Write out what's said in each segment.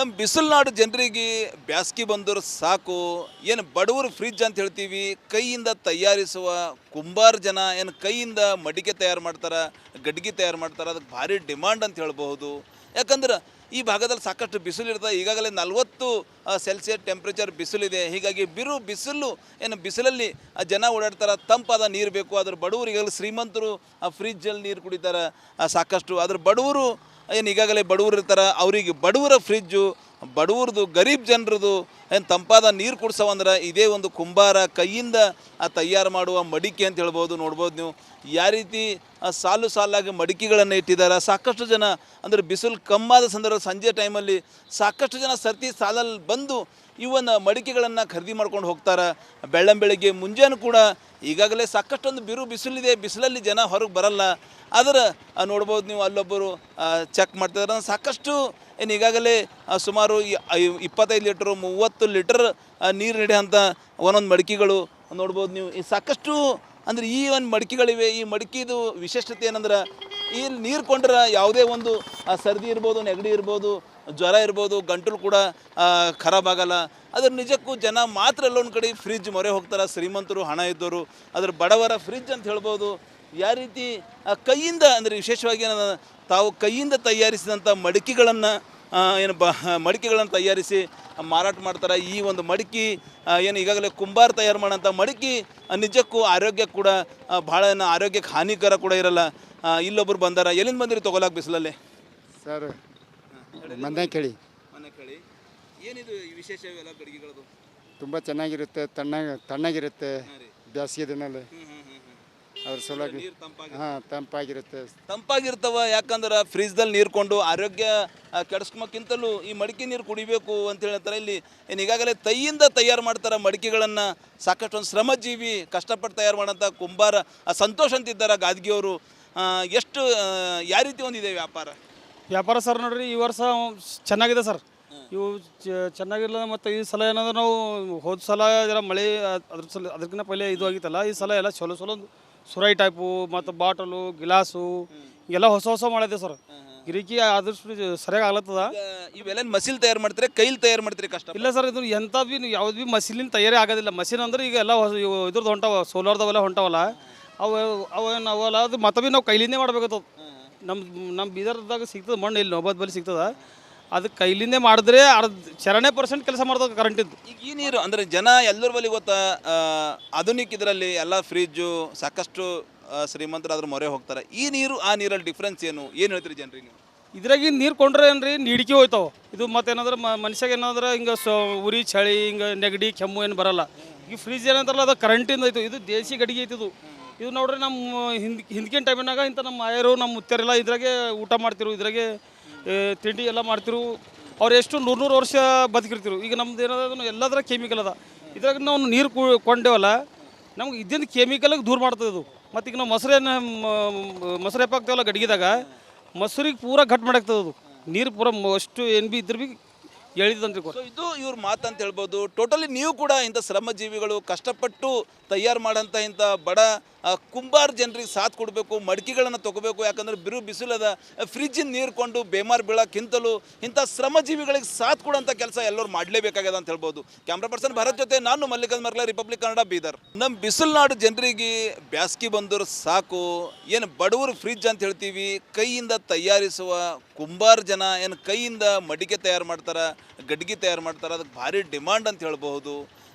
ನಮ್ಮ ಬಿಸಿಲ್ನಾಡು ಜನರಿಗೆ ಬ್ಯಾಸ್ಗಿ ಬಂದರು ಸಾಕು. ಏನು ಬಡವರು ಫ್ರಿಜ್ ಅಂತ ಹೇಳ್ತೀವಿ, ಕೈಯಿಂದ ತಯಾರಿಸುವ ಕುಂಬಾರ ಜನ, ಏನು ಕೈಯಿಂದ ಮಡಿಕೆ ತಯಾರು ಮಾಡ್ತಾರೆ, ಗಡ್ಗೆ ತಯಾರು ಮಾಡ್ತಾರೆ ಅದಕ್ಕೆ ಭಾರಿ ಡಿಮಾಂಡ್ ಅಂತ ಹೇಳ್ಬಹುದು. ಯಾಕಂದ್ರೆ ಈ ಭಾಗದಲ್ಲಿ ಸಾಕಷ್ಟು ಬಿಸಿಲು ಇರ್ತದೆ. ಈಗಾಗಲೇ ನಲವತ್ತು ಸೆಲ್ಸಿಯಸ್ ಟೆಂಪ್ರೇಚರ್ ಬಿಸಿಲಿದೆ. ಹೀಗಾಗಿ ಬಿರು ಬಿಸಿಲು, ಏನು ಬಿಸಿಲಲ್ಲಿ, ಆ, ಜನ ಓಡಾಡ್ತಾರೆ, ತಂಪಾದ ನೀರು ಬೇಕು. ಅದ್ರ ಈಗಾಗಲೇ ಶ್ರೀಮಂತರು ಆ ಫ್ರಿಜ್ಜಲ್ಲಿ ನೀರು ಕುಡಿತಾರೆ ಸಾಕಷ್ಟು. ಅದ್ರ ಬಡವರು ಏನು ಈಗಾಗಲೇ ಬಡವರು ಇರ್ತಾರೆ, ಅವರಿಗೆ ಬಡವರ ಫ್ರಿಜ್ಜು ಬಡವ್ರದ್ದು ಗರೀಬ್ ಜನರದು ಏನು ತಂಪಾದ ನೀರು ಕುಡ್ಸವಂದ್ರೆ ಇದೇ ಒಂದು ಕುಂಬಾರ ಕೈಯಿಂದ ಆ ತಯಾರು ಮಾಡುವ ಮಡಿಕೆ ಅಂತ ಹೇಳ್ಬೋದು, ನೋಡ್ಬೋದು ನೀವು. ಯಾವ ರೀತಿ ಸಾಲು ಸಾಲಾಗಿ ಮಡಿಕೆಗಳನ್ನು ಇಟ್ಟಿದ್ದಾರೆ ಸಾಕಷ್ಟು ಜನ, ಅಂದರೆ ಬಿಸಿಲು ಕಮ್ಮಾದ ಸಂದರ್ಭ ಸಂಜೆ ಟೈಮಲ್ಲಿ ಸಾಕಷ್ಟು ಜನ ಸರ್ತಿ ಸಾಲಲ್ಲಿ ಬಂದು ಇವನ್ನ ಮಡಿಕೆಗಳನ್ನು ಖರೀದಿ ಮಾಡ್ಕೊಂಡು ಹೋಗ್ತಾರೆ. ಬೆಳ್ಳಂ ಬೆಳಗ್ಗೆ ಮುಂಜಾನೆ ಕೂಡ ಈಗಾಗಲೇ ಸಾಕಷ್ಟೊಂದು ಬಿರು ಬಿಸಿಲಿದೆ. ಬಿಸಿಲಲ್ಲಿ ಜನ ಹೊರಗೆ ಬರಲ್ಲ. ಆದರೆ ನೋಡ್ಬೋದು ನೀವು ಅಲ್ಲೊಬ್ಬರು ಚೆಕ್ ಮಾಡ್ತಿದ್ದಾರೆ ಸಾಕಷ್ಟು ಏನು ಈಗಾಗಲೇ ಸುಮಾರು ಇಪ್ಪತ್ತೈದು ಲೀಟ್ರು, ಮೂವತ್ತು ಲೀಟರ್ ನೀರು ಹಿಡಿಯೋಂಥ ಒಂದೊಂದು ಮಡಿಕೆಗಳು ನೋಡ್ಬೋದು ನೀವು. ಈ ಸಾಕಷ್ಟು, ಅಂದರೆ ಈ ಒಂದು ಮಡಿಕೆಗಳಿವೆ, ಈ ಮಡಿಕೆದು ವಿಶೇಷತೆ ಏನಂದ್ರೆ, ಈ ನೀರು ಕೊಂಡ್ರೆ ಯಾವುದೇ ಒಂದು ಸರ್ದಿ ಇರ್ಬೋದು, ನೆಗಡಿ ಇರ್ಬೋದು, ಜ್ವರ ಇರ್ಬೋದು, ಗಂಟಲು ಕೂಡ ಖರಾಬಾಗಲ್ಲ ಅದ್ರ ನಿಜಕ್ಕೂ ಜನ ಮಾತ್ರ ಎಲ್ಲೊಂದು ಕಡೆ ಫ್ರಿಜ್ ಮೊರೆ ಹೋಗ್ತಾರೆ. ಶ್ರೀಮಂತರು, ಹಣ ಇದ್ದವರು ಅದ್ರ ಬಡವರ ಫ್ರಿಜ್ ಅಂತ ಹೇಳ್ಬೋದು ಯಾವ ರೀತಿ ಕೈಯಿಂದ ಅಂದರೆ ವಿಶೇಷವಾಗಿ ತಾವು ಕೈಯಿಂದ ತಯಾರಿಸಿದಂಥ ಮಡಿಕೆಗಳನ್ನು ಏನು ಬ ಮಡಿಕೆಗಳನ್ನು ತಯಾರಿಸಿ ಮಾರಾಟ ಮಾಡ್ತಾರೆ. ಈ ಒಂದು ಮಡಿಕೆ ಏನು ಈಗಾಗಲೇ ಕುಂಬಾರ ತಯಾರು ಮಾಡೋಂಥ ಮಡಿಕೆ ನಿಜಕ್ಕೂ ಆರೋಗ್ಯ ಕೂಡ ಭಾಳ ಏನು ಆರೋಗ್ಯಕ್ಕೆ ಹಾನಿಕರ ಕೂಡ ಇರಲ್ಲ. ಇಲ್ಲೊಬ್ಬರು ಇಲ್ಲೊಬ್ರು ಬಂದಾರ. ಎಲ್ಲಿಂದ ಬಂದಿರಿ ತೊಗೊಳಕ್ಕೆ ಬಿಸಿಲಲ್ಲಿ? ಸರ್ ಮನೆ ಕೇಳಿ. ಮನೆ ಕೇಳಿ. ಏನಿದು ವಿಶೇಷ ಇವೆಲ್ಲ ಗಡಿಗೆಗಳದು? ತುಂಬ ಚೆನ್ನಾಗಿರುತ್ತೆ ತಣ್ಣಗೆ ತಣ್ಣಗಿರುತ್ತೆ ಬೇಸಿಗೆ ದಿನಲ್ಲಿ ಅದ್ರ ಸಲುವಾಗಿ ನೀರು ತಂಪಾಗಿ ಹಾಂ ತಂಪಾಗಿರುತ್ತೆ. ತಂಪಾಗಿರ್ತಾವ ಯಾಕಂದ್ರೆ ಫ್ರಿಜ್ದಲ್ಲಿ ನೀರು ಕೊಂಡು ಆರೋಗ್ಯ ಕೆಡಿಸ್ಕೊಂಬಕ್ಕಿಂತಲೂ ಈ ಮಡಿಕೆ ನೀರು ಕುಡಿಬೇಕು ಅಂತ ಹೇಳ್ತಾರೆ ಇಲ್ಲಿ ಏನು ಈಗಾಗಲೇ ತೈಯಿಂದ ತಯಾರು ಮಾಡ್ತಾರೆ ಮಡಿಕೆಗಳನ್ನು. ಸಾಕಷ್ಟು ಒಂದು ಶ್ರಮಜೀವಿ ಕಷ್ಟಪಟ್ಟು ತಯಾರು ಮಾಡೋಂಥ ಕುಂಬಾರ ಸಂತೋಷ ಸಂತೋಷ್ ಅಂತಿದ್ದಾರೆ ಗಾದಗಿಯವರು. ಎಷ್ಟು ಯಾವ ರೀತಿ ಒಂದಿದೆ ವ್ಯಾಪಾರ? ವ್ಯಾಪಾರ ಸರ್ ನೋಡ್ರಿ ಈ ವರ್ಷ ಚೆನ್ನಾಗಿದೆ ಸರ್. ಇವು ಚ- ಚೆನ್ನಾಗಿಲ್ಲ ಮತ್ತು ಈ ಸಲ ಏನಂದ್ರೆ ನಾವು ಹೋದ ಸಲ ಜರ ಮಳೆ ಅದ್ರ ಸಲ ಅದಕ್ಕಿಂತ ಪೈಲೆ ಇದು ಆಗಿತ್ತಲ್ಲ ಈ ಸಲ ಎಲ್ಲ ಚಲೋ ಚಲೋ ಸುರೈ ಟೈಪು ಮತ್ತು ಬಾಟಲು ಗಿಲಾಸು ಎಲ್ಲ ಹೊಸ ಹೊಸ ಮಾಡಿದೆ ಸರ್. ಗಿರಿಕಿ ಆದಷ್ಟು ಸರಿಯಾಗಿ ಆಗ್ಲತ್ತದ. ಇವೆಲ್ಲ ಮಸೀಲ್ ತಯಾರು ಮಾಡ್ತಾರೆ ಕೈಲಿ ತಯಾರು ಮಾಡ್ತೀರಿ ಕಷ್ಟ ಇಲ್ಲ ಸರ್ ಇದು ಎಂಥ ಭೀ ಯಾವ್ದು ಭೀ ಮಸೀಲಿನ ತಯಾರಿ ಆಗೋದಿಲ್ಲ. ಮಸೀನ್ ಅಂದ್ರೆ ಈಗ ಎಲ್ಲ ಇದ್ರದ್ದು ಹೊಂಟಾವ ಸೋಲಾರ್ದವೆಲ್ಲ ಹೊಂಟವಲ್ಲ ಅವು ಅವೇನು ಅವಲ್ಲ ಅದು ಮತ್ತೆ ಭೀ ನಾವು ಕೈಲಿಂದೇ ಮಾಡ್ಬೇಕಾಗ್ತದೆ ನಮ್ಮ ನಮ್ಮ ಬೀದರ್ದಾಗ ಸಿಗ್ತದೆ ಮಣ್ಣು ಇಲ್ಲಿ ನೋಬಾದ್ ಬಲ್ಲಿ ಸಿಗ್ತದ. ಅದು ಕೈಲಿಂದೇ ಮಾಡಿದ್ರೆ ಅರ್ಧ ಚರಣೆ ಪರ್ಸೆಂಟ್ ಕೆಲಸ ಮಾಡ್ತದೆ ಕರೆಂಟಿದ್ದು ಈಗ ಈ ನೀರು ಅಂದರೆ ಜನ ಎಲ್ಲರ ಬಳಿ ಗೊತ್ತ ಆ, ಆಧುನಿಕ ಇದರಲ್ಲಿ ಎಲ್ಲ ಫ್ರಿಜ್ಜು ಸಾಕಷ್ಟು ಆ, ಶ್ರೀಮಂತರು ಅದ್ರ ಮೊರೆ ಹೋಗ್ತಾರೆ. ಈ ನೀರು ಆ ನೀರಲ್ಲಿ ಡಿಫ್ರೆನ್ಸ್ ಏನು? ಏನು ಹೇಳ್ತೀರಿ ಜನರಿಗೆ ನೀವು? ಇದ್ರಾಗಿ ನೀರು ಕೊಂಡ್ರೆ ಏನ್ರಿ? ನೀಡಿಕೆ ಹೋಯ್ತಾವ. ಇದು ಮತ್ತೇನಂದ್ರೆ ಮನುಷ್ಯಾಗ ಏನಾದ್ರೆ ಹಿಂಗೆ ಸೊ ಉರಿ ಚಳಿ ಹಿಂಗೆ ನೆಗಡಿ ಕೆಮ್ಮು ಏನು ಬರಲ್ಲ. ಈ ಫ್ರಿಜ್ ಏನಂತಾರಲ್ಲ ಅದು ಕರೆಂಟಿಂದ ಐತು ಇದು ದೇಸಿ ಗಡಿಗೆ ಐತಿದು ಇದು. ನೋಡ್ರಿ ನಮ್ಮ ಹಿಂದ್ ಹಿಂದ್ಕಿನ ಟೈಮಿನಾಗ ಇಂಥ ನಮ್ಮ ಮಾಯರು ನಮ್ಮ ಮುತ್ಯರೆಲ್ಲ ಇದ್ರಾಗೆ ಊಟ ಮಾಡ್ತಿರು. ಇದ್ರಾಗೆ ತಿಂಡಿ ಎಲ್ಲ ಮಾಡ್ತಿರು. ಅವ್ರು ಎಷ್ಟು ನೂರು ನೂರು ವರ್ಷ ಬದುಕಿರ್ತಿರು. ಈಗ ನಮ್ದು ಏನದ ಎಲ್ಲದರ ಕೆಮಿಕಲ್ ಅದ. ಇದ್ರಾಗ ನಾವು ನೀರು ಕೊಂಡೇವಲ್ಲ, ನಮ್ಗೆ ಇದ್ದಿಂದ ಕೆಮಿಕಲ್ಗೆ ದೂರ ಮಾಡ್ತದೆ ಅದು. ಮತ್ತು ಈಗ ನಾವು ಮೊಸರೇನು ಮೊಸರು ಹಾಕ್ತೇವಲ್ಲ ಗಡಿಗೆದಾಗ, ಮೊಸರಿಗೆ ಪೂರ ಘಟ್ ಮಾಡಾಕ್ತದೆ ಅದು. ನೀರು ಪೂರ ಅಷ್ಟು ಏನು ಭೀ ಇದ್ರ ಭೀ ಹೇಳಿದಂದ್ರೆ ಇದು ಇವ್ರ ಮಾತಂತ ಹೇಳ್ಬೋದು. ಟೋಟಲಿ ನೀವು ಕೂಡ ಇಂಥ ಶ್ರಮಜೀವಿಗಳು ಕಷ್ಟಪಟ್ಟು ತಯಾರು ಮಾಡೋಂಥ ಇಂಥ ಬಡ ಕುಂಬಾರ್ ಜನರಿಗೆ ಸಾಥ್ ಕೊಡಬೇಕು, ಮಡಿಕೆಗಳನ್ನು ತಗೋಬೇಕು, ಯಾಕಂದ್ರೆ ಬಿರು ಬಿಸಿಲದ ಫ್ರಿಜ್ಜಿನ ನೀರು ಕೊಂಡು ಬೇಮಾರ್ ಬೀಳೋಕ್ಕಿಂತಲೂ ಇಂಥ ಶ್ರಮಜೀವಿಗಳಿಗೆ ಸಾಥ್ ಕೊಡೋಂಥ ಕೆಲಸ ಎಲ್ಲರೂ ಮಾಡಲೇಬೇಕಾಗ್ಯದ ಅಂತ ಹೇಳ್ಬೋದು. ಕ್ಯಾಮ್ರಾ ಪರ್ಸನ್ ಭರತ್ ಜೊತೆ ನಾನು ಮಲ್ಲಿಕಾರ್ಜುನ್ ಮರ್ಲ ರಿಪಬ್ಲಿಕ್ ಕನ್ನಡ ಬೀದರ್. ನಮ್ಮ ಬಿಸಿಲ್ನಾಡು ಜನರಿಗೆ ಬ್ಯಾಸ್ಗಿ ಬಂದರು ಸಾಕು. ಏನು ಬಡವರು ಫ್ರಿಜ್ ಅಂತ ಹೇಳ್ತೀವಿ, ಕೈಯಿಂದ ತಯಾರಿಸುವ ಕುಂಬಾರ್ ಜನ, ಏನು ಕೈಯಿಂದ ಮಡಿಕೆ ತಯಾರು ಮಾಡ್ತಾರೆ, ಗಡ್ಗೆ ತಯಾರು ಮಾಡ್ತಾರೆ ಅದಕ್ಕೆ ಭಾರಿ ಡಿಮಾಂಡ್ ಅಂತ ಹೇಳ್ಬಹುದು.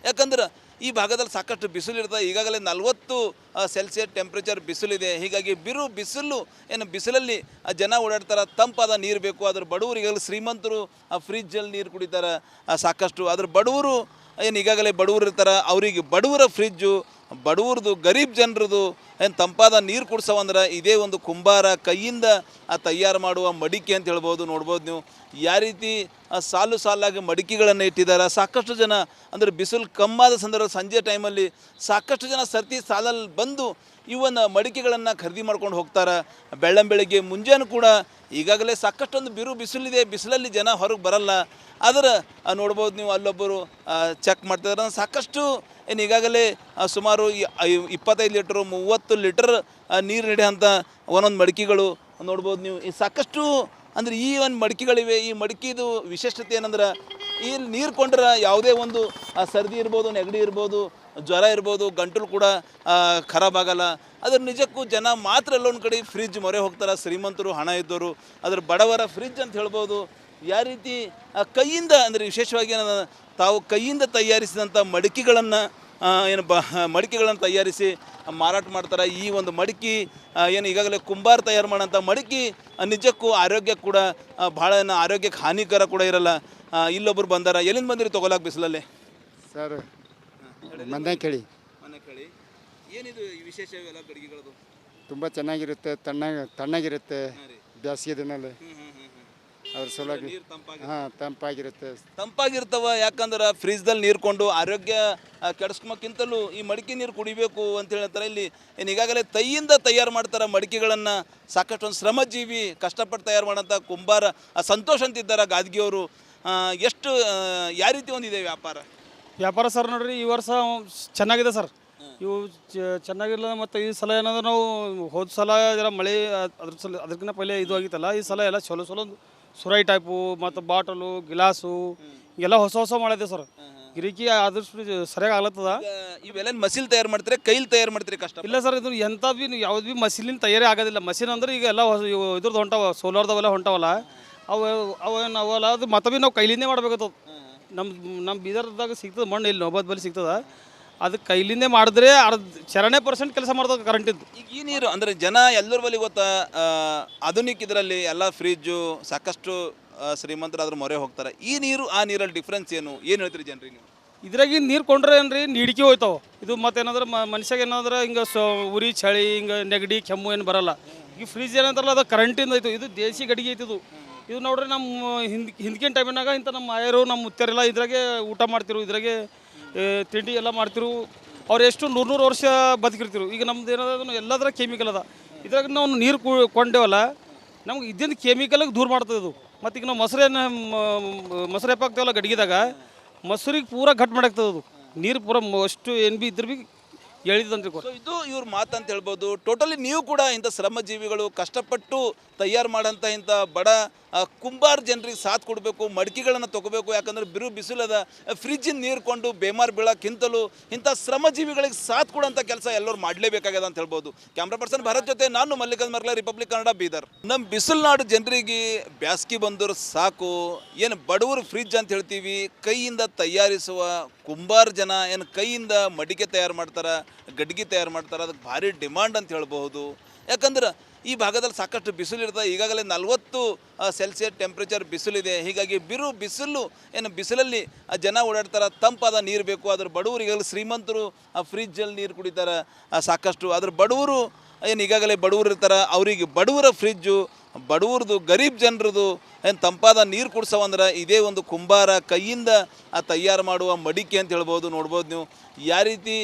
ಯಾಕಂದ್ರೆ ಈ ಭಾಗದಲ್ಲಿ ಸಾಕಷ್ಟು ಬಿಸಿಲು ಇರ್ತದೆ. ಈಗಾಗಲೇ ನಲವತ್ತು ಸೆಲ್ಸಿಯಸ್ ಟೆಂಪ್ರೇಚರ್ ಬಿಸಿಲಿದೆ. ಹೀಗಾಗಿ ಬಿರು ಬಿಸಿಲು, ಏನು ಬಿಸಿಲಲ್ಲಿ ಜನ ಓಡಾಡ್ತಾರೆ. ತಂಪಾದ ನೀರು ಬೇಕು. ಅದ್ರ ಈಗಾಗಲೇ ಶ್ರೀಮಂತರು ಫ್ರಿಜ್ಜಲ್ಲಿ ನೀರು ಕುಡಿತಾರೆ. ಸಾಕಷ್ಟು. ಅದ್ರ ಬಡವರು, ಏನು ಈಗಾಗಲೇ ಬಡವರು ಇರ್ತಾರೆ. ಅವರಿಗೆ ಬಡವರ ಫ್ರಿಜ್ಜು ಬಡವ್ರದ್ದು ಗರೀಬ್ ಜನರದು ಏನು ತಂಪಾದ ನೀರು ಕುಡ್ಸವಂದ್ರೆ ಇದೇ ಒಂದು ಕುಂಬಾರ ಕೈಯಿಂದ, ಆ, ತಯಾರು ಮಾಡುವ ಮಡಿಕೆ ಅಂತ ಹೇಳ್ಬೋದು, ನೋಡ್ಬೋದು ನೀವು. ಯಾವ ರೀತಿ ಸಾಲು ಸಾಲಾಗಿ ಮಡಿಕೆಗಳನ್ನು ಇಟ್ಟಿದ್ದಾರೆ. ಸಾಕಷ್ಟು ಜನ, ಅಂದರೆ ಬಿಸಿಲು ಕಮ್ಮಾದ ಸಂದರ್ಭ ಸಂಜೆ ಟೈಮಲ್ಲಿ ಸಾಕಷ್ಟು ಜನ ಸರ್ತಿ ಸಾಲಲ್ಲಿ ಬಂದು ಇವನ್ನ ಮಡಿಕೆಗಳನ್ನು ಖರೀದಿ ಮಾಡ್ಕೊಂಡು ಹೋಗ್ತಾರೆ. ಬೆಳ್ಳಂ ಬೆಳಗ್ಗೆ ಮುಂಜಾನೆ ಕೂಡ ಈಗಾಗಲೇ ಸಾಕಷ್ಟೊಂದು ಬಿರು ಬಿಸಿಲಿದೆ. ಬಿಸಿಲಲ್ಲಿ ಜನ ಹೊರಗೆ ಬರಲ್ಲ. ಆದರೆ ನೋಡ್ಬೋದು ನೀವು ಅಲ್ಲೊಬ್ಬರು ಚೆಕ್ ಮಾಡ್ತಿದ್ದಾರೆ ಸಾಕಷ್ಟು ಏನು ಈಗಾಗಲೇ ಸುಮಾರು ಇಪ್ಪತ್ತೈದು ಲೀಟ್ರು, ಮೂವತ್ತು ಲೀಟರ್ ನೀರು ನಡೆಯುವಂಥ ಒಂದೊಂದು ಮಡಿಕೆಗಳು ನೋಡ್ಬೋದು ನೀವು. ಈ ಸಾಕಷ್ಟು ಅಂದ್ರೆ ಈ ಒಂದು ಮಡಿಕೆಗಳಿವೆ. ಈ ಮಡಿಕೆದು ವಿಶಿಷ್ಟತೆ ಏನಂದ್ರೆ, ಈ ನೀರು ಕೊಂಡ್ರೆ ಯಾವುದೇ ಒಂದು ಸರ್ದಿ ಇರ್ಬೋದು, ನೆಗಡಿ ಇರ್ಬೋದು, ಜ್ವರ ಇರ್ಬೋದು, ಗಂಟಲು ಕೂಡ ಖರಾಬಾಗಲ್ಲ ಅದ್ರ ನಿಜಕ್ಕೂ ಜನ ಮಾತ್ರ ಎಲ್ಲೊಂದು ಕಡೆ ಫ್ರಿಜ್ ಮೊರೆ ಹೋಗ್ತಾರೆ. ಶ್ರೀಮಂತರು, ಹಣ ಇದ್ದವರು ಅದ್ರ ಬಡವರ ಫ್ರಿಜ್ ಅಂತ ಹೇಳ್ಬೋದು ಯಾವ ರೀತಿ ಆ, ಕೈಯಿಂದ ಅಂದರೆ ವಿಶೇಷವಾಗಿ ಏನದ ತಾವು ಕೈಯಿಂದ ತಯಾರಿಸಿದಂಥ ಮಡಿಕೆಗಳನ್ನು ಏನು ಬ ಮಡಿಕೆಗಳನ್ನು ತಯಾರಿಸಿ ಮಾರಾಟ ಮಾಡ್ತಾರೆ. ಈ ಒಂದು ಮಡಿಕೆ ಏನು ಈಗಾಗಲೇ ಕುಂಬಾರ ತಯಾರು ಮಾಡೋಂಥ ಮಡಿಕೆ ನಿಜಕ್ಕೂ ಆರೋಗ್ಯ ಕೂಡ ಭಾಳ ಏನು ಆರೋಗ್ಯಕ್ಕೆ ಹಾನಿಕರ ಕೂಡ ಇರಲ್ಲ. ಇಲ್ಲೊಬ್ಬರು ಇಲ್ಲೊಬ್ರು ಬಂದಾರ. ಎಲ್ಲಿಂದ ಬಂದಿರಿ ತೊಗೊಲಾಕ ಬಿಸಿಲಲ್ಲಿ? ಸರ್ ಮನೆ ಕೇಳಿ. ಮನೆ ಕೇಳಿ. ಏನಿದು ವಿಶೇಷ ಇವೆಲ್ಲ ಗಡಿಗೆಗಳದು ತುಂಬ ಚೆನ್ನಾಗಿರುತ್ತೆ ತಣ್ಣಗೆ ತಣ್ಣಗಿರುತ್ತೆ ಬೇಸಿಗೆ ದಿನಲ್ಲಿ ಅದ್ರ ಸಲುವಾಗಿ ನೀರು ತಂಪಾಗಿ ಹಾಂ ತಂಪಾಗಿರುತ್ತೆ. ತಂಪಾಗಿರ್ತವ ಯಾಕಂದ್ರೆ ಫ್ರಿಜ್ದಲ್ಲಿ ನೀರು ಕೊಂಡು ಆರೋಗ್ಯ ಕೆಡಿಸ್ಕೊಂಬಕ್ಕಿಂತಲೂ ಈ ಮಡಿಕೆ ನೀರು ಕುಡಿಬೇಕು ಅಂತ ಹೇಳ್ತಾರೆ ಇಲ್ಲಿ ಏನು ಈಗಾಗಲೇ ತೈಯಿಂದ ತಯಾರು ಮಾಡ್ತಾರೆ ಮಡಿಕೆಗಳನ್ನು ಸಾಕಷ್ಟು ಒಂದು ಶ್ರಮಜೀವಿ ಕಷ್ಟಪಟ್ಟು ತಯಾರು ಮಾಡೋಂಥ ಕುಂಬಾರ ಆ, ಸಂತೋಷ್ ಅಂತಿದ್ದಾರೆ ಗಾದ್ಗಿಯವರು ಎಷ್ಟು ಯಾವ ರೀತಿ ಒಂದಿದೆ ವ್ಯಾಪಾರ? ವ್ಯಾಪಾರ ಸರ್ ನೋಡ್ರಿ ಈ ವರ್ಷ ಚೆನ್ನಾಗಿದೆ ಸರ್. ಇವು ಚ- ಚೆನ್ನಾಗಿಲ್ಲ ಮತ್ತು ಈ ಸಲ ಏನಂದ್ರೆ ನಾವು ಹೋದ ಸಲ ಜರ ಮಳೆ ಅದ್ರ ಸಲ ಅದಕ್ಕಿಂತ ಪೈಲೆ ಇದು ಆಗಿತ್ತಲ್ಲ ಈ ಸಲ ಎಲ್ಲ ಚಲೋ ಚಲೋ ಸುರೈ ಟೈಪು ಮತ್ತು ಬಾಟಲು ಗಿಲಾಸು ಎಲ್ಲ ಹೊಸ ಹೊಸ ಮಾಡಿದೆ ಸರ್ ಗಿರಿಕಿ ಆದಷ್ಟು ಸರಿಯಾಗಿ ಆಗ್ಲತ್ತದ. ಇವೆಲ್ಲ ಮಸಿಲ್ ತಯಾರು ಮಾಡ್ತಾರೆ? ಕೈಲಿ ತಯಾರು ಮಾಡ್ತೀರಿ ಕಷ್ಟ? ಇಲ್ಲ ಸರ್ ಇದು ಎಂಥ ಭೀ ಯಾವ್ದು ಭೀ ಮಸೀಲಿನ ತಯಾರಿ ಆಗೋದಿಲ್ಲ. ಮಸೀನ್ ಅಂದ್ರೆ ಈಗ ಎಲ್ಲ ಹೊಸ ಇದ್ರದ್ದು ಹೊಂಟವ ಸೋಲಾರ್ದವೆಲ್ಲ ಹೊಂಟವಲ್ಲ ಅವು ಅವೇನು ಅವಲ್ಲ ಅದು ಮತ್ತೆ ಭೀ ನಾವು ಕೈಲಿಂದೇ ಮಾಡ್ಬೇಕಾಗ್ತದೆ ನಮ್ಮ ನಮ್ಮ ಬೀದರ್ದಾಗ ಸಿಗ್ತದೆ ಮಣ್ಣು ಇಲ್ಲಿ ನೋಬದ್ ಬಲ್ಲಿ ಸಿಗ್ತದ. ಅದು ಕೈಲಿಂದೇ ಮಾಡಿದ್ರೆ ಅರ್ಧ ಚರಣೆ ಪರ್ಸೆಂಟ್ ಕೆಲಸ ಮಾಡ್ತದೆ ಕರೆಂಟಿದ್ದು ಈಗ ಈ ನೀರು ಅಂದರೆ ಜನ ಎಲ್ಲರ ಬಳಿ ಗೊತ್ತಾ ಆಧುನಿಕ ಇದರಲ್ಲಿ ಎಲ್ಲ ಫ್ರಿಜ್ಜು ಸಾಕಷ್ಟು ಶ್ರೀಮಂತರು ಶ್ರೀಮಂತರಾದ್ರ ಮೊರೆ ಹೋಗ್ತಾರೆ. ಈ ನೀರು ಆ ನೀರಲ್ಲಿ ಡಿಫ್ರೆನ್ಸ್ ಏನು? ಏನು ಹೇಳ್ತೀರಿ ಜನರಿಗೆ ನೀವು? ಇದ್ರಾಗಿ ನೀರು ಕೊಂಡ್ರೆ ಏನ್ರಿ? ನೀಡಿಕೆ ಹೋಯ್ತಾವೆ. ಇದು ಮತ್ತೇನಂದ್ರೆ ಮನುಷ್ಯಗೆ ಏನಂದ್ರೆ ಹಿಂಗೆ ಸೊ ಉರಿ ಚಳಿ ಹಿಂಗೆ ನೆಗಡಿ ಕೆಮ್ಮು ಏನು ಬರಲ್ಲ. ಈ ಫ್ರಿಜ್ ಏನಂತಾರಲ್ಲ ಅದು ಕರೆಂಟಿಂದ ಐತು ಇದು ದೇಸಿ ಗಡಿಗೆ ಐತಿ ಇದು. ಇದು ನೋಡ್ರಿ ನಮ್ಮ ಹಿಂದ್ ಹಿಂದ್ಕಿನ ಟೈಮಿನಾಗ ಇಂಥ ನಮ್ಮ ಮಾಯರು ನಮ್ಮ ಮುತ್ತರೆಲ್ಲ ಇದ್ರಾಗೆ ಊಟ ಮಾಡ್ತಿರು. ಇದ್ರಾಗೆ ತಿಂಡಿ ಎಲ್ಲ ಮಾಡ್ತಿರು. ಅವ್ರು ಎಷ್ಟು ನೂರು ನೂರು ವರ್ಷ ಬದುಕಿರ್ತಿರು ಈಗ ನಮ್ದು ಏನಾದ್ರು ಎಲ್ಲದರ ಕೆಮಿಕಲ್ ಅದ. ಇದ್ರಾಗ ನಾವು ನೀರು ಕು ಕೊಂಡೇವಲ್ಲ, ನಮ್ಗೆ ಇದ್ದಿಂದ ಕೆಮಿಕಲ್ಗೆ ದೂರ ಮಾಡ್ತದೆ ಅದು ಮತ್ತು ಈಗ ನಾವು ಮೊಸರೇನು ಮೊಸರು ಹೆಪ್ಪಾಗ್ತೇವಲ್ಲ ಗಡಿಗೆದಾಗ, ಮೊಸರಿಗೆ ಪೂರ ಘಟ್ ಮಾಡಾಗ್ತದೆ ಅದು. ನೀರು ಪೂರ ಅಷ್ಟು ಏನು ಭೀ ಇದ್ರ ಭೀ ಸೊ ಇದು ಇವ್ರ ಮಾತಂತ ಹೇಳ್ಬೋದು. ಟೋಟಲಿ ನೀವು ಕೂಡ ಇಂಥ ಶ್ರಮಜೀವಿಗಳು ಕಷ್ಟಪಟ್ಟು ತಯಾರು ಮಾಡೋಂಥ ಇಂಥ ಬಡ ಕುಂಬಾರ ಜನರಿಗೆ ಸಾಥ್ ಕೊಡಬೇಕು, ಮಡಿಕೆಗಳನ್ನು ತಗೋಬೇಕು, ಯಾಕಂದ್ರೆ ಬಿರು ಬಿಸಿಲದ ಫ್ರಿಜ್ಜಿನ ನೀರು ಕೊಂಡು ಬೇಮಾರ್ ಬೀಳಕ್ಕಿಂತಲೂ ಇಂಥ ಶ್ರಮಜೀವಿಗಳಿಗೆ ಸಾಥ್ ಕೊಡೋಂಥ ಕೆಲಸ ಎಲ್ಲರೂ ಮಾಡಲೇಬೇಕಾಗ್ಯದ ಅಂತ ಹೇಳ್ಬೋದು. ಕ್ಯಾಮ್ರಾ ಪರ್ಸನ್ ಭರತ್ ಜೊತೆ ನಾನು ಮಲ್ಲಿಕನ್ ಮರ್ಲ ರಿಪಬ್ಲಿಕ್ ಕನ್ನಡ ಬೀದರ್. ನಮ್ಮ ಬಿಸಿಲ್ನಾಡು ಜನರಿಗೆ ಬ್ಯಾಸ್ಗಿ ಬಂದರು ಸಾಕು. ಏನು ಬಡವರು ಫ್ರಿಜ್ ಅಂತ ಹೇಳ್ತೀವಿ, ಕೈಯಿಂದ ತಯಾರಿಸುವ ಕುಂಬಾರ ಜನ, ಏನು ಕೈಯಿಂದ ಮಡಿಕೆ ತಯಾರು ಮಾಡ್ತಾರೆ, ಗಡ್ಗೆ ತಯಾರು ಮಾಡ್ತಾರೆ ಅದಕ್ಕೆ ಭಾರಿ ಡಿಮಾಂಡ್ ಅಂತ ಹೇಳ್ಬಹುದು. ಯಾಕಂದ್ರೆ ಈ ಭಾಗದಲ್ಲಿ ಸಾಕಷ್ಟು ಬಿಸಿಲಿರ್ತದೆ ಈಗಾಗಲೇ ನಲವತ್ತು ಸೆಲ್ಸಿಯಸ್ ಟೆಂಪ್ರೇಚರ್ ಬಿಸಿಲಿದೆ. ಹೀಗಾಗಿ ಬಿರು ಬಿಸಿಲು, ಏನು ಬಿಸಿಲಲ್ಲಿ ಜನ ಓಡಾಡ್ತಾರೆ. ತಂಪಾದ ನೀರು ಬೇಕು. ಅದ್ರ ಬಡವರು ಈಗಾಗಲೇ ಶ್ರೀಮಂತರು ಫ್ರಿಜ್ಜಲ್ಲಿ ನೀರು ಕುಡಿತಾರೆ. ಸಾಕಷ್ಟು. ಅದ್ರ ಬಡವರು, ಏನು ಈಗಾಗಲೇ ಬಡವರು ಇರ್ತಾರೆ. ಅವರಿಗೆ ಬಡವರ ಫ್ರಿಜ್ಜು ಬಡವ್ರದ್ದು ಗರೀಬ್ ಜನರದು ಏನು ತಂಪಾದ ನೀರು ಕುಡ್ಸವಂದ್ರೆ ಇದೇ ಒಂದು ಕುಂಬಾರ ಕೈಯಿಂದ ಆ ತಯಾರು ಮಾಡುವ ಮಡಿಕೆ ಅಂತ ಹೇಳ್ಬೋದು, ನೋಡ್ಬೋದು ನೀವು. ಯಾವ ರೀತಿ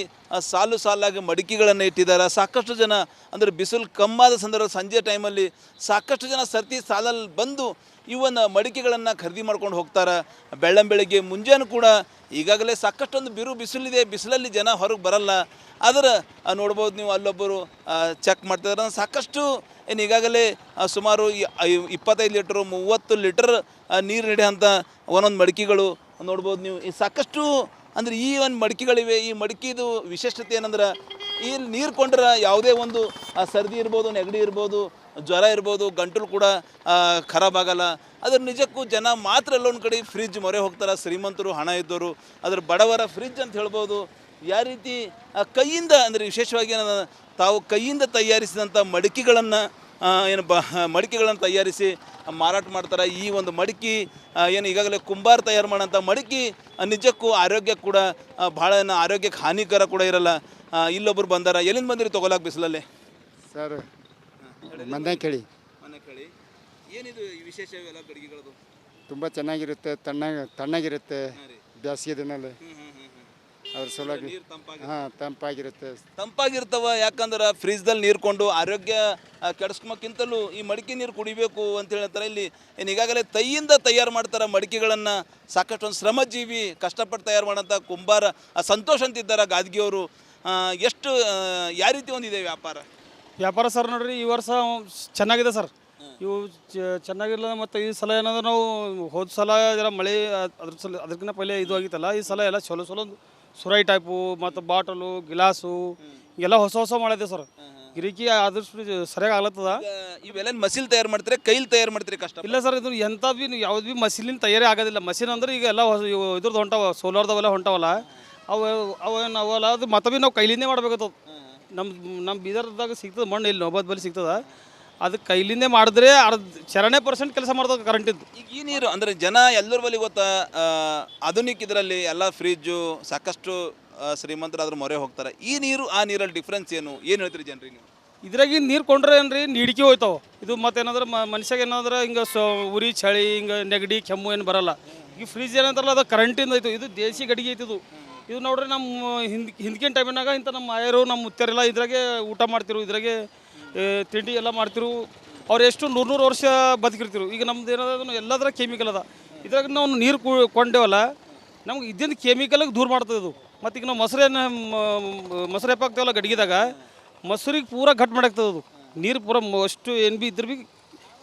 ಸಾಲು ಸಾಲಾಗಿ ಮಡಿಕೆಗಳನ್ನು ಇಟ್ಟಿದ್ದಾರೆ ಸಾಕಷ್ಟು ಜನ, ಅಂದರೆ ಬಿಸಿಲು ಕಮ್ಮಾದ ಸಂದರ್ಭ ಸಂಜೆ ಟೈಮಲ್ಲಿ ಸಾಕಷ್ಟು ಜನ ಸರ್ತಿ ಸಾಲಲ್ಲಿ ಬಂದು ಇವನ್ನ ಮಡಿಕೆಗಳನ್ನು ಖರೀದಿ ಮಾಡ್ಕೊಂಡು ಹೋಗ್ತಾರೆ. ಬೆಳ್ಳಂ ಬೆಳಗ್ಗೆ ಮುಂಜಾನೆ ಕೂಡ ಈಗಾಗಲೇ ಸಾಕಷ್ಟೊಂದು ಬಿರು ಬಿಸಿಲಿದೆ. ಬಿಸಿಲಲ್ಲಿ ಜನ ಹೊರಗೆ ಬರಲ್ಲ. ಆದರೆ ನೋಡ್ಬೋದು ನೀವು ಅಲ್ಲೊಬ್ಬರು ಚೆಕ್ ಮಾಡ್ತಿದ್ದಾರೆ ಸಾಕಷ್ಟು ಏನು ಈಗಾಗಲೇ ಸುಮಾರು ಇಪ್ಪತ್ತೈದು ಲೀಟ್ರು, ಮೂವತ್ತು ಲೀಟರ್ ನೀರು ನಡೆಯುವಂಥ ಒಂದೊಂದು ಮಡಿಕೆಗಳು ನೋಡ್ಬೋದು ನೀವು. ಈ ಸಾಕಷ್ಟು ಅಂದರೆ ಈ ಒಂದು ಮಡಿಕೆಗಳಿವೆ. ಈ ಮಡಿಕೆದು ವಿಶಿಷ್ಟತೆ ಏನಂದ್ರೆ, ಈ ನೀರು ಕೊಂಡ್ರೆ ಯಾವುದೇ ಒಂದು ಸರ್ದಿ ಇರ್ಬೋದು, ನೆಗಡಿ ಇರ್ಬೋದು, ಜ್ವರ ಇರ್ಬೋದು, ಗಂಟಲು ಕೂಡ ಖರಾಬಾಗಲ್ಲ ಅದ್ರ ನಿಜಕ್ಕೂ ಜನ ಮಾತ್ರ ಎಲ್ಲೊಂದು ಕಡೆ ಫ್ರಿಜ್ ಮೊರೆ ಹೋಗ್ತಾರೆ. ಶ್ರೀಮಂತರು, ಹಣ ಇದ್ದವರು ಅದ್ರ ಬಡವರ ಫ್ರಿಜ್ ಅಂತ ಹೇಳ್ಬೋದು ಯಾವ ರೀತಿ ಕೈಯಿಂದ ಅಂದರೆ ವಿಶೇಷವಾಗಿ ತಾವು ಕೈಯಿಂದ ತಯಾರಿಸಿದಂಥ ಮಡಿಕೆಗಳನ್ನು ಏನು ಬ ಮಡಿಕೆಗಳನ್ನು ತಯಾರಿಸಿ ಮಾರಾಟ ಮಾಡ್ತಾರೆ. ಈ ಒಂದು ಮಡಿಕೆ ಏನು ಈಗಾಗಲೇ ಕುಂಬಾರ ತಯಾರು ಮಾಡೋಂಥ ಮಡಿಕೆ ನಿಜಕ್ಕೂ ಆರೋಗ್ಯಕ್ಕೆ ಕೂಡ ಭಾಳ ಆರೋಗ್ಯಕ್ಕೆ ಹಾನಿಕರ ಕೂಡ ಇರಲ್ಲ. ಇಲ್ಲೊಬ್ಬರು ಇಲ್ಲೊಬ್ರು ಬಂದಾರ. ಎಲ್ಲಿಂದ ಬಂದಿರಿ ತೊಗೊಲಾಕ ಬಿಸಿಲಲ್ಲಿ? ಸರ್ ಮನೆ ಕೇಳಿ. ಮನೆ ಕೇಳಿ. ಏನಿದು ವಿಶೇಷ ಗಡಿಗೆಗಳದು? ತುಂಬ ಚೆನ್ನಾಗಿರುತ್ತೆ ತಣ್ಣಗೆ ತಣ್ಣಗಿರುತ್ತೆ. ಬೇಸಿಗೆ ದಿನಲ್ಲಿ ಅದ್ರ ಸಲುವಾಗಿ ನೀರು ತಂಪಾಗಿ ಹಾಂ ತಂಪಾಗಿರುತ್ತೆ. ತಂಪಾಗಿರ್ತವ ಯಾಕಂದ್ರೆ ಫ್ರಿಜ್ದಲ್ಲಿ ನೀರು ಕೊಂಡು ಆರೋಗ್ಯ ಕೆಡಿಸ್ಕೊಂಬಕ್ಕಿಂತಲೂ ಈ ಮಡಿಕೆ ನೀರು ಕುಡಿಬೇಕು ಅಂತ ಹೇಳ್ತಾರೆ. ಇಲ್ಲಿ ಏನು ಈಗಾಗಲೇ ತೈಯಿಂದ ತಯಾರು ಮಾಡ್ತಾರೆ ಮಡಿಕೆಗಳನ್ನು. ಸಾಕಷ್ಟು ಒಂದು ಶ್ರಮಜೀವಿ ಕಷ್ಟಪಟ್ಟು ತಯಾರು ಮಾಡೋಂಥ ಕುಂಬಾರ ಸಂತೋಷ ಅಂತಿದ್ದಾರೆ ಗಾದ್ಗಿಯವರು. ಎಷ್ಟು ಯಾವ ರೀತಿ ಒಂದಿದೆ ವ್ಯಾಪಾರ? ವ್ಯಾಪಾರ ಸರ್ ನೋಡ್ರಿ ಈ ವರ್ಷ ಚೆನ್ನಾಗಿದೆ ಸರ್. ಇವು ಚ- ಚೆನ್ನಾಗಿಲ್ಲ ಮತ್ತು ಈ ಸಲ ಏನಂದ್ರೆ ನಾವು ಹೋದ ಸಲ ಜರ ಮಳೆ ಅದ್ರ ಸಲ ಅದಕ್ಕಿಂತ ಪೈಲೆ ಇದು ಆಗಿತ್ತಲ್ಲ ಈ ಸಲ ಎಲ್ಲ ಚಲೋ ಚಲೋ ಸುರೈ ಟೈಪು ಮತ್ತು ಬಾಟಲು ಗಿಲಾಸು ಎಲ್ಲ ಹೊಸ ಹೊಸ ಮಾಡಿದೆ ಸರ್. ಗಿರಿಕಿ ಆದಷ್ಟು ಸರಿಯಾಗಿ ಆಗ್ಲತ್ತದ? ಇವೆಲ್ಲ ಮಸೀಲ್ ತಯಾರು ಮಾಡ್ತಾರೆ? ಕೈಲಿ ತಯಾರು ಮಾಡ್ತೀರಿ ಕಷ್ಟ? ಇಲ್ಲ ಸರ್ ಇದು ಎಂಥ ಭೀ ಯಾವ್ದು ಭೀ ಮಸೀಲಿನ ತಯಾರಿ ಆಗೋದಿಲ್ಲ. ಮಸೀನ್ ಅಂದ್ರೆ ಈಗ ಎಲ್ಲ ಇದ್ರದ್ದು ಹೊಂಟಾವ ಸೋಲಾರ್ದವೆಲ್ಲ ಹೊಂಟವಲ್ಲ. ಅವು ಅವೇನು ಅವಲ್ಲ ಅದು ಮತ್ತೆ ಭೀ ನಾವು ಕೈಲಿಂದೇ ಮಾಡ್ಬೇಕಾಗ್ತದೆ ನಮ್ಮ ನಮ್ಮ ಬೀದರ್ದಾಗ ಸಿಗ್ತದೆ ಮಣ್ಣು ಇಲ್ಲಿ ನೋಬದ್ ಬಲ್ಲಿ ಸಿಗ್ತದ. ಅದು ಕೈಲಿಂದೇ ಮಾಡಿದ್ರೆ ಅರ್ಧ ಚರಣೆ ಪರ್ಸೆಂಟ್ ಕೆಲಸ ಮಾಡ್ತದೆ ಕರೆಂಟಿದ್ದು ಈಗ ಈ ನೀರು ಅಂದ್ರೆ ಜನ ಎಲ್ಲರ ಬಳಿ ಗೊತ್ತ ಆಧುನಿಕ ಇದರಲ್ಲಿ ಎಲ್ಲ ಫ್ರಿಜ್ಜು ಸಾಕಷ್ಟು ಶ್ರೀಮಂತರಾದ್ರೂ ಮೊರೆ ಹೋಗ್ತಾರೆ. ಈ ನೀರು ಆ ನೀರಲ್ಲಿ ಡಿಫ್ರೆನ್ಸ್ ಏನು? ಏನು ಹೇಳ್ತೀರಿ ಜನರಿಗೆ ನೀವು? ಇದ್ರಾಗ ನೀರು ಕೊಂಡ್ರೆ ಏನ್ರಿ ನೀಡಿಕೆ ಹೋಯ್ತಾವ. ಇದು ಮತ್ತೇನಂದ್ರೆ ಮನುಷ್ಯಾಗ ಏನಾದ್ರೆ ಹಿಂಗೆ ಸೊ ಉರಿ ಚಳಿ ಹಿಂಗೆ ನೆಗಡಿ ಕೆಮ್ಮು ಏನು ಬರಲ್ಲ. ಈ ಫ್ರಿಜ್ ಏನಂತಾರಲ್ಲ ಅದು ಕರೆಂಟಿಂದ ಐತು ಇದು ದೇಸಿ ಗಡಿಗೆ ಐತಿ ಇದು. ಇದು ನೋಡ್ರಿ ನಮ್ಮ ಹಿಂದ್ ಹಿಂದ್ಕಿನ ಟೈಮಿನಾಗ ಇಂಥ ನಮ್ಮ ಮಾಯರು ನಮ್ಮ ಮುತ್ತರೆಲ್ಲ ಇದ್ರಾಗೆ ಊಟ ಮಾಡ್ತಿರು. ಇದ್ರಾಗೆ ತಿಂಡಿ ಎಲ್ಲ ಮಾಡ್ತಿರು. ಅವ್ರು ಎಷ್ಟು ನೂರು ನೂರು ವರ್ಷ ಬದುಕಿರ್ತಿರು. ಈಗ ನಮ್ದು ಏನಾದ್ರು ಎಲ್ಲದರ ಕೆಮಿಕಲ್ ಅದ. ಇದ್ರಾಗ ನಾವು ನೀರು ಕೊಂಡೇವಲ್ಲ, ನಮ್ಗೆ ಇದ್ದಿಂದ ಕೆಮಿಕಲ್ ದೂರ ಮಾಡ್ತದೆ ಇದು ಮತ್ತು ಈಗ ನಾವು ಮೊಸರೇನು ಮೊಸರು ಹೆಪ್ಪಾಗ್ತೇವಲ್ಲ ಗಡಿಗೆದಾಗ, ಮೊಸರಿಗೆ ಪೂರ ಘಟ್ ಮಾಡಾಕ್ತದೆ ಅದು. ನೀರು ಪೂರ ಅಷ್ಟು ಏನು ಭೀ ಇದ್ರ ಭೀ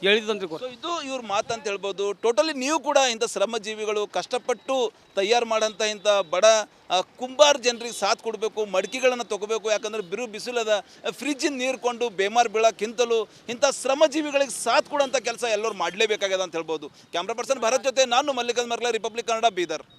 ಎಳಿದಂತ್ರಿ ಸೊ ಇದು ಇವ್ರ ಅಂತ ಹೇಳ್ಬೋದು. ಟೋಟಲಿ ನೀವು ಕೂಡ ಇಂಥ ಶ್ರಮಜೀವಿಗಳು ಕಷ್ಟಪಟ್ಟು ತಯಾರು ಮಾಡೋಂಥ ಇಂಥ ಬಡ ಕುಂಬಾರ ಕುಂಬಾರ್ ಜನರಿಗೆ ಸಾಥ್ ಕೊಡಬೇಕು, ಮಡಿಕೆಗಳನ್ನು ತಗೋಬೇಕು. ಯಾಕಂದ್ರೆ ಬಿರು ಬಿಸಿಲದ ಫ್ರಿಜ್ಜಿನ ನೀರು ಕೊಂಡು ಬೇಮಾರ್ ಬೀಳೋಕ್ಕಿಂತಲೂ ಇಂಥ ಶ್ರಮಜೀವಿಗಳಿಗೆ ಸಾಥ್ ಕೊಡೋಂಥ ಕೆಲಸ ಎಲ್ಲರೂ ಮಾಡಲೇಬೇಕಾಗ್ಯದ ಅಂತ ಹೇಳ್ಬೋದು. ಕ್ಯಾಮ್ರಾ ಪರ್ಸನ್ ಭರತ್ ಜೊತೆ ನಾನು ಮಲ್ಲಿಕಾರ್ಜುನ ಮರ್ಲ ರಿಪಬ್ಲಿಕ್ ಕನ್ನಡ ಬೀದರ್